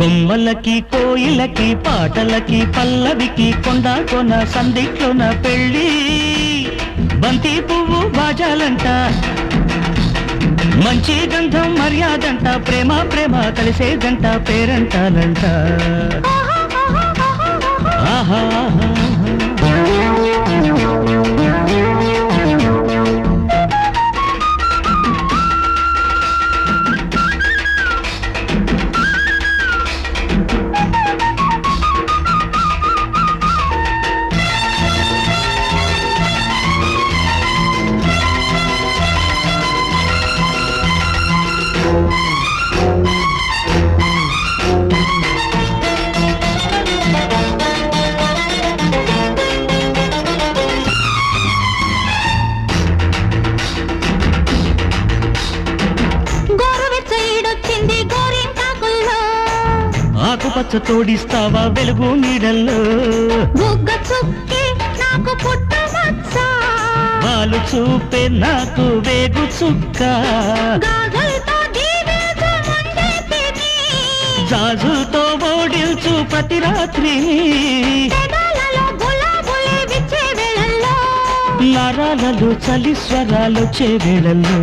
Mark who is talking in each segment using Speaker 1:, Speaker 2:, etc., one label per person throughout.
Speaker 1: కొమ్మలకి కోయిలకి పాటలకి పల్లవికి కొండ కొన సందిట్లోన పెళ్ళి. బంతి పువ్వు బాజాలంట మంచి గంధం మర్యాదంట ప్రేమ ప్రేమ కలిసేదంట పేరంటాలంట ఆహా. ఆకుపచ్చ తోడిస్తావా వెలుగు నీడల్లో? వాళ్ళు చూపే నాకు వేగు చుక్క. జాజుతో ఓడిల్చు ప్రతి రాత్రి నరాలలో చలి స్వరాలు చేవేళల్లో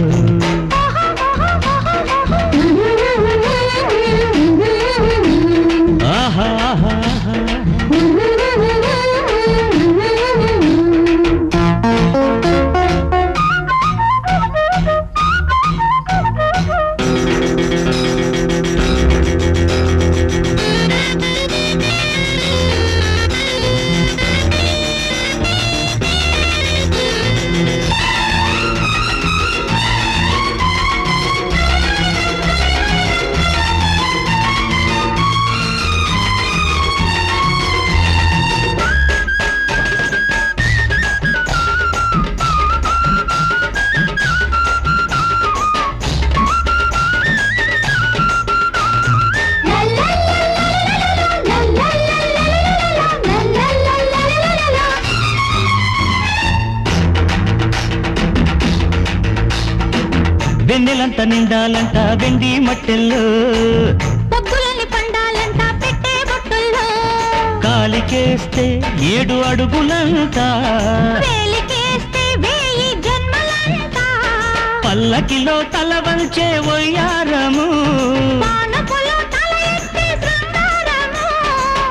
Speaker 1: వెన్నెలంత నిండాలంట వెండి మట్టెల్లో.
Speaker 2: పండాలంట పెట్టే బొట్టుల్లో.
Speaker 1: కాలికేస్తే ఏడు
Speaker 2: జన్మలంట.
Speaker 1: పల్లకిలో తల వంచే ఒయ్యారము
Speaker 2: శృంగారము.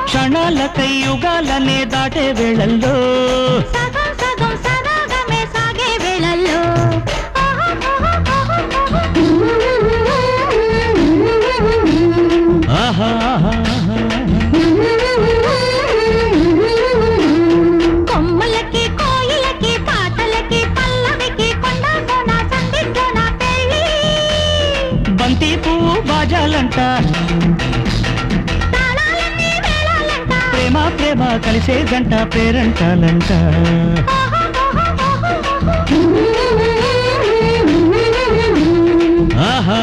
Speaker 1: క్షణాలకై యుగాలనే దాటే వేళల్లో.
Speaker 2: వేళాలంట
Speaker 1: ప్రేమ ప్రేమ కలిసే గంట పేరంటాలంట. ఆహా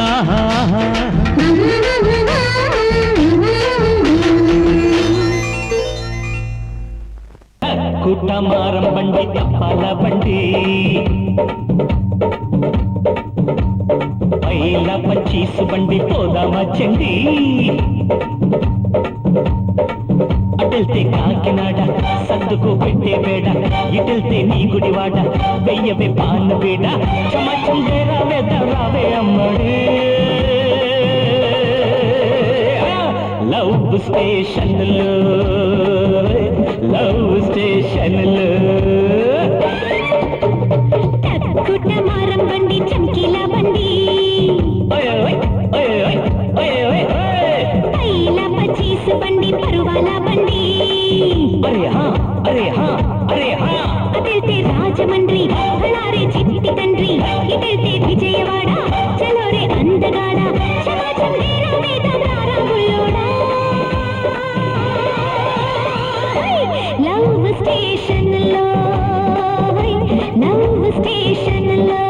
Speaker 1: కుట్టమారం బండి తప్పాల బండి. పైల పచ్చీసు బండి పోదామా చండి. అటెళ్తే కాకినాడ సర్దుకు పెట్టే వేడ ఇటెళ్తే నీ గుడివాడ వెయ్యవే పాను వేడ. చమచం వేరా రావే అమ్మడే. లవ్ స్టేషన్లు లవ్ స్టేషన్లో.
Speaker 2: రాజమండ్రి అణారే చిట్టి తండ్రి. ఇటైతే విజయవాడ చలోరే అందగాడ? సమాజం వీరం మీద రారాముల్లోడా లవ్ స్టేషన్లో లవ్ స్టేషన్లో